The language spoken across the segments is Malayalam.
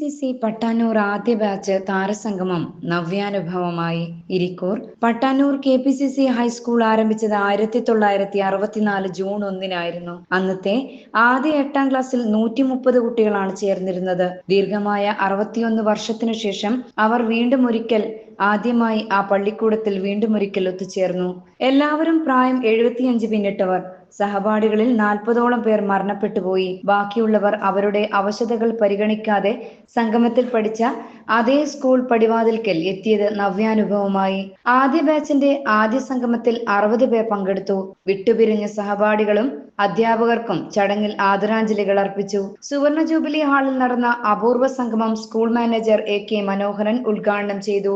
സി സി പട്ടാനൂർ ആദ്യ ബാച്ച് താരസംഗമം നവ്യാനുഭവമായി. Irikkur. Pattanur K P C C high school ആരംഭിച്ചത് ആയിരത്തി തൊള്ളായിരത്തി അറുപത്തിനാല് ജൂൺ ഒന്നിനായിരുന്നു. അന്നത്തെ ആദ്യ എട്ടാം ക്ലാസ്സിൽ നൂറ്റി മുപ്പത് കുട്ടികളാണ് ചേർന്നിരുന്നത്. ദീർഘമായ അറുപത്തിയൊന്ന് വർഷത്തിനു ശേഷം അവർ വീണ്ടും ഒരിക്കൽ ആദ്യമായി ആ പള്ളിക്കൂടത്തിൽ വീണ്ടും ഒരിക്കൽ ഒത്തുചേർന്നു. എല്ലാവരും പ്രായം എഴുപത്തിയഞ്ച് പിന്നിട്ടവർ. സഹപാഠികളിൽ നാൽപ്പതോളം പേർ മരണപ്പെട്ടുപോയി ബാക്കിയുള്ളവർ അവരുടെ അവശതകൾ പരിഗണിക്കാതെ സംഗമത്തിൽ പഠിച്ച അതേ സ്കൂൾ പടിവാതിൽക്കൽ എത്തിയത് നവ്യാനുഭവമായി. ആദ്യ ബാച്ചിന്റെ ആദ്യ സംഗമത്തിൽ അറുപത് പേർ പങ്കെടുത്തു. വിട്ടുപിരിഞ്ഞ സഹപാഠികളും അധ്യാപകർക്കും ചടങ്ങിൽ ആദരാഞ്ജലികൾ അർപ്പിച്ചു. സുവർണ ജൂബിലി ഹാളിൽ നടന്ന അപൂർവ സംഗമം school manager A K Manoharan ഉദ്ഘാടനം ചെയ്തു.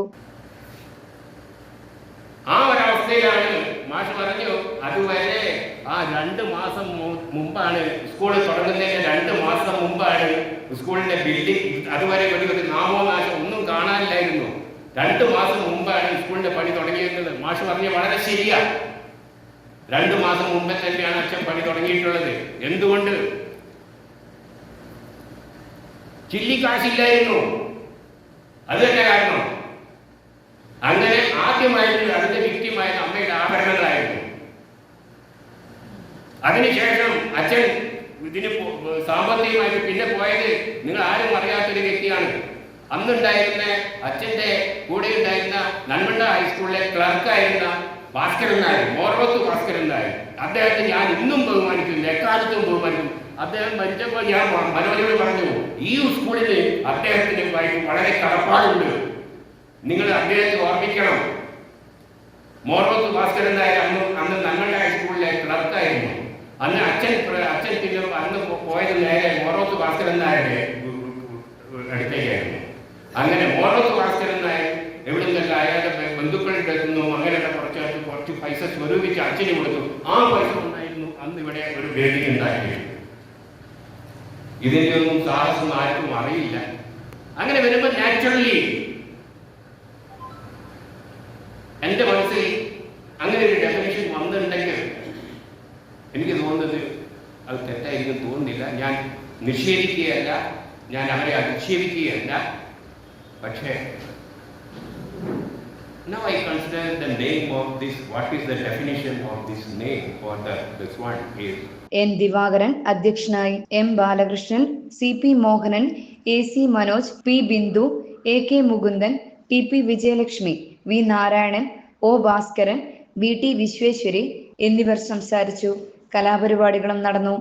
ഒരവസ്ഥയിലാണ് മാഷ് പറഞ്ഞു അതുവരെ ആ രണ്ട് മാസം മുമ്പാണ് സ്കൂൾ തുടങ്ങുന്നതിന് രണ്ട് മാസം മുമ്പാണ് സ്കൂളിന്റെ ബിൽഡിംഗ് അതുവരെ ഒരു ഒരു നാമോനാശം ഒന്നും കാണാനില്ലായിരുന്നു. രണ്ട് മാസം മുമ്പാണ് സ്കൂളിന്റെ പണി തുടങ്ങിയിരുന്നത്. മാഷ് പറഞ്ഞ വളരെ ശരിയാ. രണ്ട് മാസം മുമ്പേ തന്നെയാണ് അച്ഛൻ പണി തുടങ്ങിയിട്ടുള്ളത്. എന്തുകൊണ്ട്? ചില്ലിക്കാശില്ലായിരുന്നു അത് തന്നെ കാരണം. അങ്ങനെ ആദ്യമായിട്ട് അതിന്റെ വിക്റ്റിമായത് അമ്മയുടെ ആഭരണങ്ങളായിരുന്നു. അതിനുശേഷം അച്ഛൻ ഇതിന് സാമ്പത്തികമായിട്ട് പിന്നെ പോയത് നിങ്ങൾ ആരും അറിയാത്തൊരു വ്യക്തിയാണ്. അന്നുണ്ടായിരുന്ന അച്ഛന്റെ കൂടെ ഉണ്ടായിരുന്ന നന്മണ്ട ഹൈസ്കൂളിലെ ക്ലർക്കായിരുന്ന ഭാസ്കരൻ നായർ മോർവത്ത് ഭാസ്കരൻ നായർ അദ്ദേഹത്തെ ഞാൻ ഇന്നും ബഹുമാനിക്കുന്നു എക്കാലത്തും ബഹുമാനിക്കും. അദ്ദേഹം മരിച്ചപ്പോൾ ഞാൻ മനോജോട് പറഞ്ഞു ഈ സ്കൂളിൽ അദ്ദേഹത്തിന് വളരെ കടപ്പാടുണ്ട്. നിങ്ങൾ അദ്ദേഹത്തെ ഓർമ്മിക്കണം. മോർവത്ത് ഭാസ്കരൻ നായർ അന്ന് അന്ന് ഞങ്ങളുടെ ഹൈസ്കൂളിലെ ക്ലർക്കായിരുന്നു അന്ന് അച്ഛൻ അച്ഛൻ പിന്നെ അന്ന് പോയത് നേരെ മോറോത്ത് ഭാസ്കരൻ നായരുടെ അടുത്തേക്കായിരുന്നു. അങ്ങനെ മോറോത്ത് ഭാസ്കരൻ നായർ എവിടെ നിന്നല്ല അയാളുടെ ബന്ധുക്കളുടെ നിന്നും അങ്ങനെയുള്ള കുറച്ച് കുറച്ച് പൈസ സ്വരൂപിച്ച് അച്ഛന് കൊടുത്തു. ആ പൈസ ഉണ്ടായിരുന്നു അന്ന് ഇവിടെ ഒരു വേദി ഉണ്ടായിരുന്നു ഇതിന്റെ ഒന്നും സാഹസം ആർക്കും അറിയില്ല. അങ്ങനെ വരുമ്പോൾ നാച്ചുറലി അങ്ങനെ ഒരു ഡെഫിനേഷൻ വന്നിട്ടുണ്ടെങ്കിൽ എനിക്ക് തോന്നുന്നത് അത് തെറ്റായിരിക്കും തോന്നുന്നില്ല. ഞാൻ നിഷേധിക്കുകയല്ല ഞാൻ അവരെ അധിക്ഷേപിക്കുകയല്ല. പക്ഷേ Now I consider the name of this, what is the definition of this name? For the, this one is. N Divakaran അധ്യക്ഷനായി M Balakrishnan C P Mohanan A C Manoj P Bindu A K Mukundan T P Vijayalakshmi V Narayanan O Bhaskaran V T Vishweshwari എന്നിവർ സംസാരിച്ചു. കലാപരിപാടികളും നടന്നു.